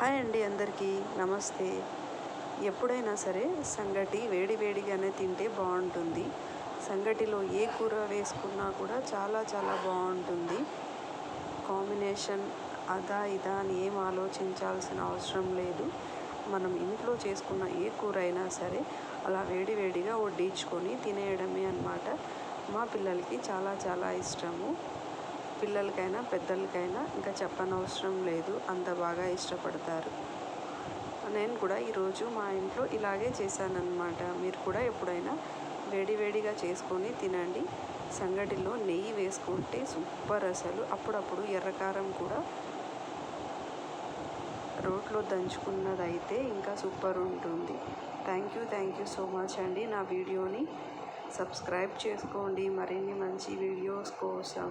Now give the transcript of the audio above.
Hi అండి అందరికీ. నమస్తే. ఎప్పుడైనా సరే సంగటి వేడి వేడిగానే తింటే బాగుంటుంది. సంగటిలో ఏ కూర వేసుకున్నా కూడా చాలా చాలా బాగుంటుంది. కాంబినేషన్ అదా ఇదా అని ఏం ఆలోచించాల్సిన అవసరం లేదు. మనం ఇంట్లో చేసుకున్న ఏ కూర అయినా సరే అలా వేడి వేడిగా వడ్డించుకొని తినేయడమే అన్నమాట. మా పిల్లలకి చాలా చాలా ఇష్టము. పిల్లలకైనా పెద్దలకైనా ఇంకా చెప్పనవసరం లేదు. అంత బాగా ఇష్టపడతారు. నేను కూడా ఈరోజు మా ఇంట్లో ఇలాగే చేశానన్నమాట. మీరు కూడా ఎప్పుడైనా వేడి వేడిగా చేసుకొని తినండి. సంగటిలో నెయ్యి వేసుకుంటే సూపర్ అసలు. అప్పుడప్పుడు ఎర్రకారం కూడా రోట్లో దంచుకున్నదైతే ఇంకా సూపర్ ఉంటుంది. Thank you thank you so much అండి. నా వీడియోని సబ్స్క్రైబ్ చేసుకోండి. మరిన్ని మంచి వీడియోస్ కోసం